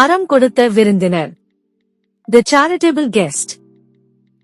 அறம் கொடுத்த விருந்தினர். தி சேரிட்டபிள் கெஸ்ட்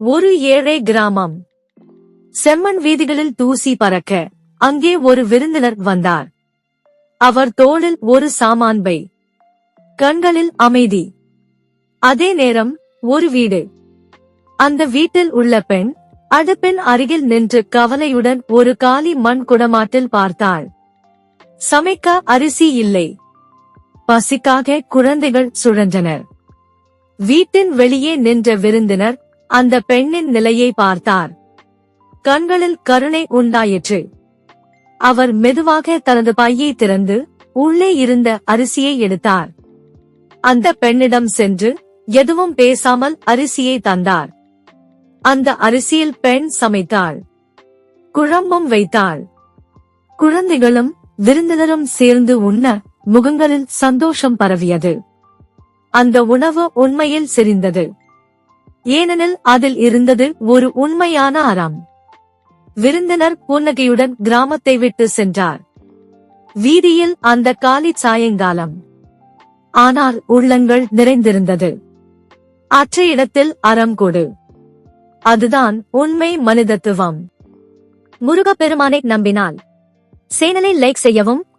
ஒரு ஏழை கிராமம். செம்மண் வீதிகளில் தூசி பறக்க அங்கே ஒரு விருந்தினர் வந்தார். அவர் தோளில் ஒரு சாமான் பை கண்களில் அமைதி. அதே நேரம் ஒரு வீடு. அந்த வீட்டில் உள்ள பெண் அடுப்பின் அருகில் நின்று கவலையுடன் ஒரு காலி மண் குடமாட்டில் பார்த்தாள். சமைக்க அரிசி இல்லை. பசிக்காக குழந்தைகள் சுழன்றனர். வீட்டின் வெளியே நின்ற விருந்தினர் அந்த பெண்ணின் நிலையை பார்த்தார். கண்களில் கருணை உண்டாயிற்று. அவர் மெதுவாக தனது பையை திறந்து உள்ளே இருந்த அரிசியை எடுத்தார். அந்த பெண்ணிடம் சென்று எதுவும் பேசாமல் அரிசியை தந்தார். அந்த அரிசியில் பெண் சமைத்தாள். குழம்பும் வைத்தாள். குழந்தைகளும் விருந்தினரும் சேர்ந்து உண்ண முகங்களில் சந்தோஷம் பரவியது. அந்த உணவு உண்மையில் செறிந்தது. ஏனெனில் அதில் இருந்தது ஒரு உண்மையான அறம். விருந்தினர் புன்னகையுடன் கிராமத்தை விட்டு சென்றார். வீதியில் அந்த காலி சாயங்காலம். ஆனால் உள்ளங்கள் நிறைந்திருந்தது. அற்ற இடத்தில் அறம் கொடு. அதுதான் உண்மை மனிதத்துவம். முருகப்பெருமானை நம்பினால். சேனலை லைக் செய்யவும்